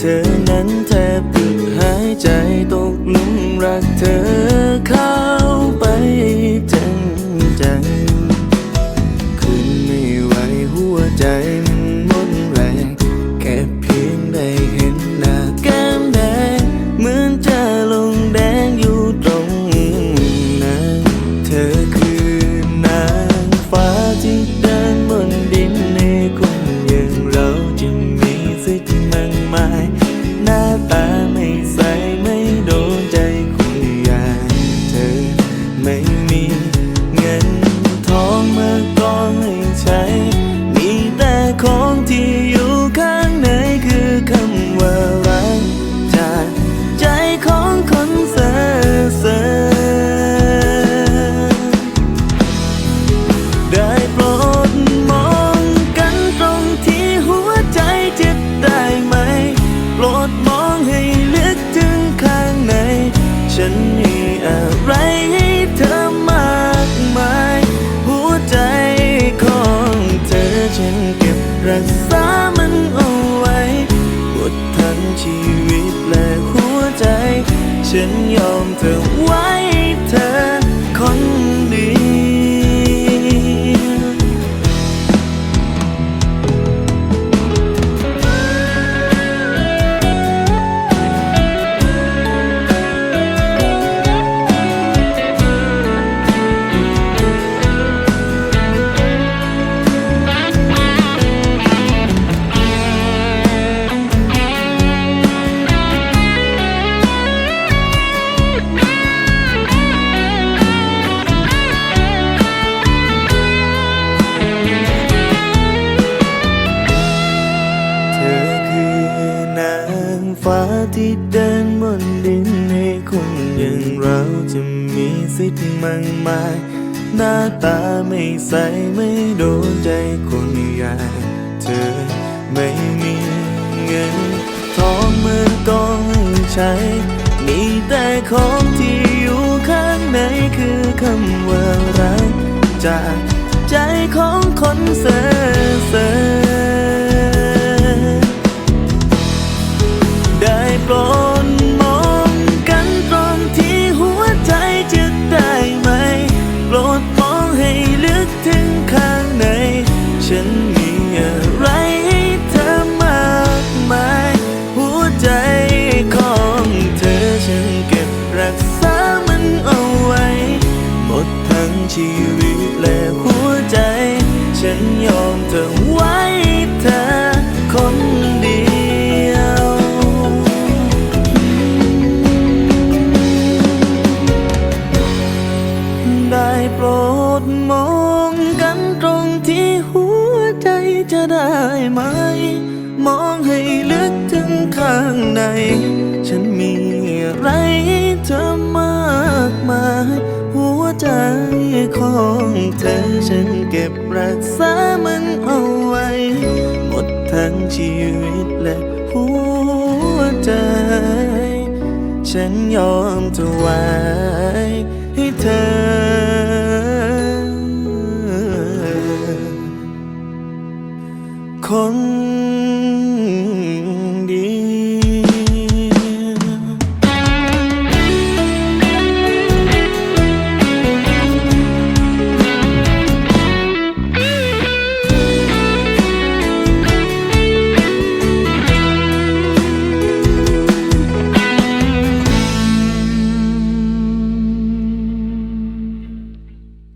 เธอนั้นแทบหายใจตกหลุมรักเธอ 怎样的晚 ฟ้าที่เดินบนดินในคนอย่างเราจะมีสิทธิ์มากมาย หน้าตาไม่ใสไม่โดนใจคนใหญ่เธอไม่มีเงินทองมือต้องใช้ มีแต่ของที่อยู่ข้างในคือคำว่ารักจากใจของคนเส จะได้ไหม มองให้ลึกถึงข้างใน ฉันมีอะไรเธอมากมาย หัวใจของเธอฉันเก็บรักษามันเอาไว้ หมดทั้งชีวิตและหัวใจ ฉันยอมถวายให้เธอ คน